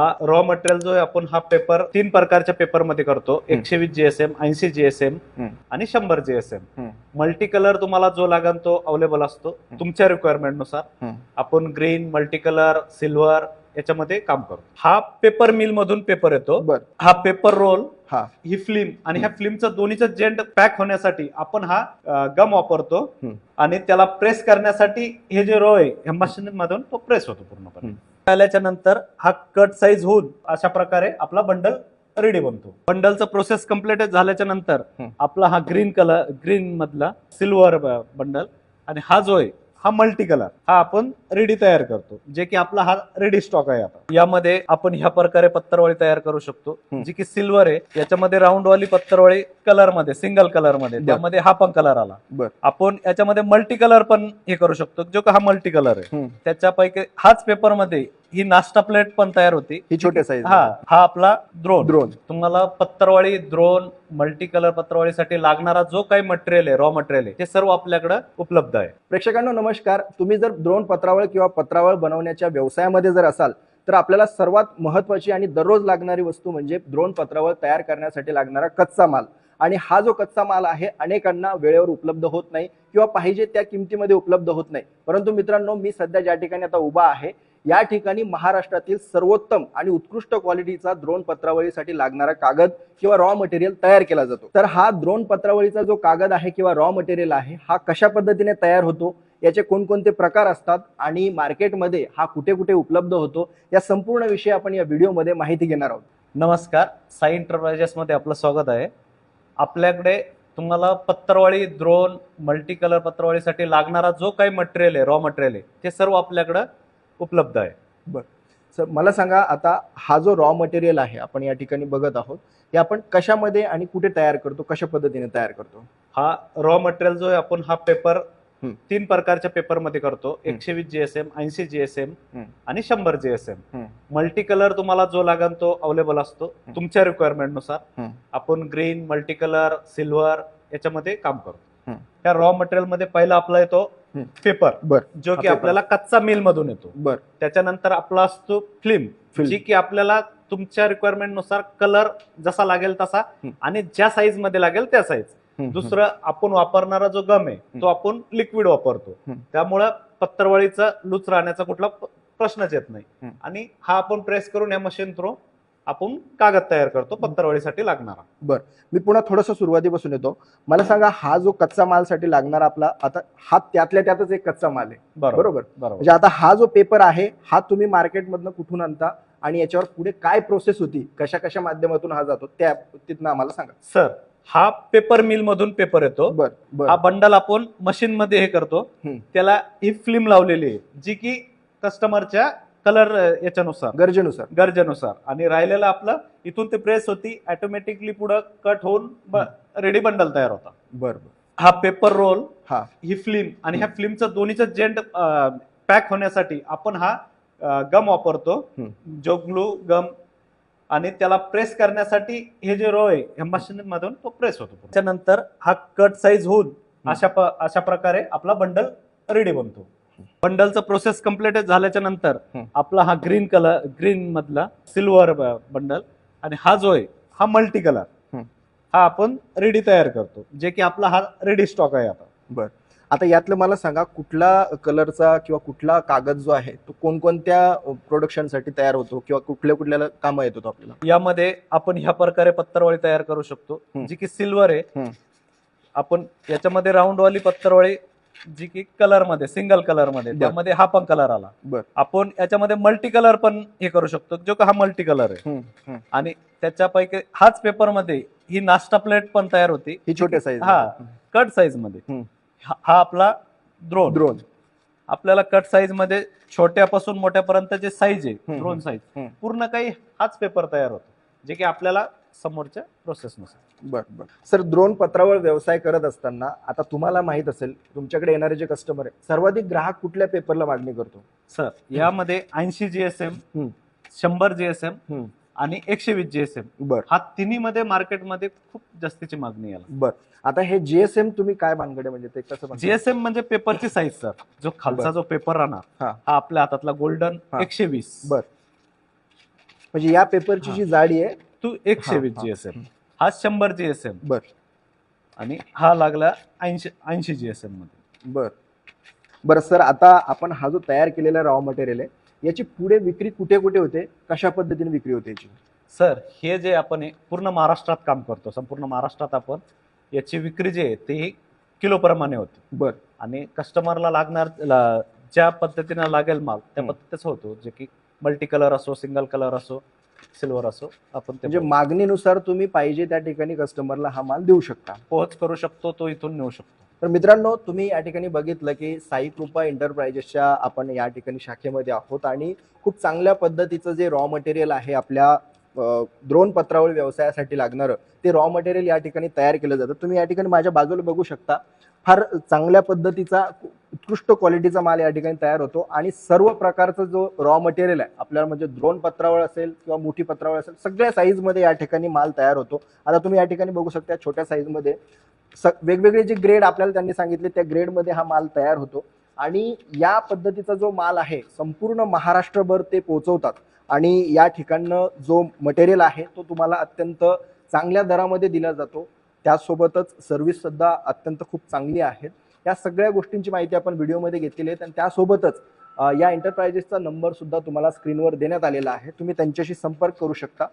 हा raw material जो आहे आपण हा पेपर तीन प्रकारच्या पेपरमध्ये करतो एकशे वीस जीएसएम ऐंशी जीएसएम. आणि शंभर जीएसएम. मल्टी कलर तुम्हाला जो लागेल तो अवेलेबल असतो. तुमच्या रिक्वायरमेंटनुसार. आपण ग्रीन मल्टी कलर सिल्वर याच्यामध्ये काम करतो हा पेपर मिल मधून पेपर येतो हा पेपर रोल हा ही फिल्म आणि ह्या फिल्मचं दोन्हीचं जेंट पॅक होण्यासाठी आपण हा गम वापरतो. आणि त्याला प्रेस करण्यासाठी हे जे रो आहे ह्या मशीन मधून तो प्रेस होतो पूर्णपणे. आल्याच्यानंतर हा कट साईज होऊन अशा प्रकारे आपला बंडल रेडी बनतो बंडलचं प्रोसेस कंप्लीट झाल्याच्यानंतर. आपला हा ग्रीन कलर ग्रीन मधला सिल्वर बंडल आणि हा जो आहे हा मल्टी कलर हा आपण रेडी तयार करतो जे की आपला हा रेडी स्टॉक आहे आता यामध्ये आपण ह्या प्रकारे पत्तरवळी तयार करू शकतो. जी की सिल्वर आहे याच्यामध्ये राऊंड वाली पत्तरवळी कलरमध्ये सिंगल कलरमध्ये. त्यामध्ये हा पण कलर आला. आपण याच्यामध्ये मल्टी कलर पण हे करू शकतो जो का हा मल्टी कलर आहे. त्याच्यापैकी हाच पेपरमध्ये ही नाश्ता प्लेट पण तयार होती. ही छोटे साईज हा हा आपला द्रोण द्रोण तुम्हाला पत्तरवाळी द्रोण मल्टी कलर पत्तरवाळीसाठी लागणारा जो काही मटेरियल आहे रॉ मटेरियल आहे ते सर्व आपल्याकडे उपलब्ध आहे. प्रेक्षकांनो नमस्कार. तुम्ही जर द्रोण पत्रावळ किंवा पत्रावळ बनवण्याच्या व्यवसायामध्ये जर असाल तर आपल्याला सर्वात महत्वाची आणि दररोज लागणारी वस्तू म्हणजे द्रोण पत्रावळ तयार करण्यासाठी लागणारा कच्चा माल. आणि हा जो कच्चा माल आहे अनेकांना वेळेवर उपलब्ध होत नाही किंवा पाहिजे त्या किमतीमध्ये उपलब्ध होत नाही. परंतु मित्रांनो मी सध्या ज्या ठिकाणी आता उभा आहे या ठिकाणी महाराष्ट्रातील सर्वोत्तम आणि उत्कृष्ट क्वालिटीचा द्रोण पत्रावळीसाठी लागणारा कागद किंवा रॉ मटेरियल तयार केला जातो. तर हा द्रोण पत्रावळीचा जो कागद आहे किंवा रॉ मटेरियल आहे हा कशा पद्धतीने तयार होतो? याचे कोणकोणते प्रकार असतात? आणि मार्केटमध्ये हा कुठे कुठे उपलब्ध होतो? या संपूर्ण विषय आपण या व्हिडिओमध्ये माहिती घेणार आहोत. नमस्कार. साई एंटरप्राइजेसमध्ये आपलं स्वागत आहे. आपल्याकडे तुम्हाला पत्रवाळी द्रोण मल्टी कलर लागणारा जो काही मटेरियल आहे रॉ मटेरियल आहे ते सर्व आपल्याकडं उपलब्ध आहे सर मला सांगा आता हा जो रॉ मटेरियल आहे आपण या ठिकाणी बघत आहोत हे आपण कशामध्ये आणि कुठे तयार करतो कशा पद्धतीने तयार करतो हा रॉ मटेरियल जो आहे आपण हा पेपर. तीन प्रकारच्या पेपरमध्ये करतो. एकशे वीस जीएसएम ऐंशी जीएसएम. आणि शंभर जीएसएम. मल्टी कलर तुम्हाला जो लागेल तो अवेलेबल असतो. तुमच्या रिक्वायरमेंटनुसार. आपण ग्रीन मल्टी कलर सिल्वर याच्यामध्ये काम करतो. त्या रॉ मटेरियलमध्ये पहिला आपला येतो. पेपर बर जो की. आपल्याला कच्चा मिल मधून येतो बर त्याच्यानंतर आपला असतो फिल्म. जी की आपल्याला तुमच्या रिक्वायरमेंटनुसार कलर जसा लागेल तसा. आणि ज्या साईजमध्ये लागेल त्या साईज दुसरं आपण वापरणारा जो गम आहे तो आपण लिक्विड वापरतो. त्यामुळं पत्तरवळीचा लूच राहण्याचा कुठला प्रश्नच येत नाही. आणि हा आपण प्रेस करून या मशीन थ्रू आपण कागद तयार करतो पत्तरवळीसाठी लागणारा. मी पुन्हा थोडस सुरुवातीपासून येतो. मला सांगा हा जो कच्चा मालसाठी लागणारा आपला आता हा त्यातल्या त्यातच एक कच्चा माल आहे. बरोबर म्हणजे आता हा जो पेपर आहे हा तुम्ही मार्केटमधनं कुठून आणता आणि याच्यावर पुढे काय प्रोसेस होती कशा कशा माध्यमातून हा जातो त्या तिथनं आम्हाला सांगा. सर हा पेपर मिल मधून पेपर येतो. बर बर. हा बंडल आपण मशीन मध्ये हे करतो. त्याला ही फिल्म लावलेली आहे जी की कस्टमरच्या कलर याच्यानुसार. गरजेनुसार. गरजेनुसार. आणि राहिलेलं आपलं इथून ते प्रेस होती ऑटोमॅटिकली पुढं कट होऊन रेडी बंडल तयार होता. बर बर. हा पेपर रोल हा. ही फिल्म आणि ह्या फिल्मचं दोन्हीचं जेंट पॅक होण्यासाठी आपण हा गम वापरतो. हम्म. जो ग्लू गम आणि त्याला प्रेस करण्यासाठी हे जे रो आहे ह्या मशीन मधून तो प्रेस होतो त्याच्यानंतर हा कट साईज होऊन अशा अशा प्रकारे आपला बंडल रेडी बनतो. बंडलचं प्रोसेस कंप्लीट झाल्याच्यानंतर. आपला हा ग्रीन कलर ग्रीन मधला सिल्वर बंडल आणि हा जो आहे हा मल्टी कलर. हा आपण रेडी तयार करतो जे की आपला हा रेडी स्टॉक आहे आता बर आता यातलं मला सांगा कुठला कलरचा किंवा कुठला कागद जो आहे तो कोणकोणत्या प्रोडक्शनसाठी तयार होतो किंवा कुठल्या कुठल्या कामं येतो तो आपल्याला यामध्ये आपण ह्या प्रकारे पत्तरवळी तयार करू शकतो. जी की सिल्वर आहे. आपण याच्यामध्ये राऊंड वाली पत्तरवळी जी की कलरमध्ये सिंगल कलरमध्ये. त्यामध्ये हा पण कलर आला. आपण याच्यामध्ये मल्टी कलर पण हे करू शकतो जो का हा मल्टी कलर आहे. आणि त्याच्यापैकी हाच पेपरमध्ये ही नाश्ता प्लेट पण तयार होती ही छोटे साईज हा. कट साईजमध्ये. हा आपला द्रोण द्रोण आपल्याला कट साईजमध्ये छोट्यापासून मोठ्यापर्यंत जे साईज आहे. द्रोण साईज. पूर्ण काही हाच पेपर तयार होतो जे की आपल्याला समोरच्या प्रोसेस नुसार बर बर सर द्रोण पत्रावळ व्यवसाय करत असताना आता तुम्हाला माहीत असेल तुमच्याकडे येणारे जे कस्टमर आहे सर्वाधिक ग्राहक कुठल्या पेपरला मागणी करतो सर यामध्ये ऐंशी जीएसएम. शंभर जीएसएम. आणि एकशे वीस जीएसएम बर हा तिन्ही मध्ये मार्केटमध्ये खूप जास्तीची मागणी याला बर आता हे जीएसएम तुम्ही काय भानगडे म्हणजे ते कसं? जीएसएम म्हणजे पेपरची साईज सर जो खालचा. जो पेपर राहणार हा. हा आपल्या हातातला गोल्डन. एकशे वीस बर म्हणजे या पेपरची. जी जाडी आहे तू एकशे वीस. जीएसएम हा शंभर जीएसएम बर. आणि हा लागला ऐंशी ऐंशी जीएसएममध्ये. बर. बरं सर आता आपण हा जो तयार केलेला रॉ मटेरियल आहे याची पुढे विक्री कुठे कुठे होते? कशा पद्धतीने विक्री होते याची? सर हे जे आपण हे पूर्ण महाराष्ट्रात काम करतो संपूर्ण महाराष्ट्रात आपण याची विक्री जी आहे ती किलो प्रमाणे होते. बर. आणि कस्टमरला लागणार ला- ज्या पद्धतीनं लागेल माल त्या हम्म. पद्धतीच होतो. जे की मल्टी कलर असो सिंगल कलर असो सिल्वर असो आपण म्हणजे मागणीनुसार तुम्ही पाहिजे त्या ठिकाणी कस्टमरला हा माल देऊ शकता. पोहोच करू शकतो तो इथून नेऊ शकतो. तर मित्रांनो तुम्ही या ठिकाणी बघितलं की साई कृपा एंटरप्राइजेसच्या आपण या ठिकाणी शाखेमध्ये आहोत आणि खूप चांगल्या पद्धतीचं जे रॉ मटेरियल आहे आपल्या द्रोण पत्रावळ व्यवसायासाठी लागणारं ते रॉ मटेरियल या ठिकाणी तयार केलं जातं. तुम्ही या ठिकाणी माझ्या बाजूला बघू शकता. फार चांगल्या पद्धतीचा उत्कृष्ट क्वालिटीचा माल या ठिकाणी तयार होतो. आणि सर्व प्रकारचा जो रॉ मटेरियल आहे आपल्याला म्हणजे द्रोण पत्रावळ असेल किंवा मोठी पत्रावळ असेल सगळ्या साईजमध्ये या ठिकाणी माल तयार होतो. आता तुम्ही या ठिकाणी बघू शकता छोट्या साईजमध्ये स वेगवेगळे जे ग्रेड आपल्याला त्यांनी सांगितले त्या ग्रेडमध्ये हा माल तयार होतो. आणि या पद्धतीचा जो माल आहे संपूर्ण महाराष्ट्रभर ते पोहोचवतात. आणि या ठिकाणनं जो मटेरियल आहे तो तुम्हाला अत्यंत चांगल्या दरामध्ये दिला जातो. त्यासोबतच सर्व्हिससुद्धा अत्यंत खूप चांगली आहेत या सगळ्या गोष्टींची माहिती आपण व्हिडिओमध्ये घेतलेली आहे. आणि त्यासोबतच या एंटरप्राइजेसचा नंबरसुद्धा तुम्हाला स्क्रीनवर देण्यात आलेला आहे. तुम्ही त्यांच्याशी संपर्क करू शकता.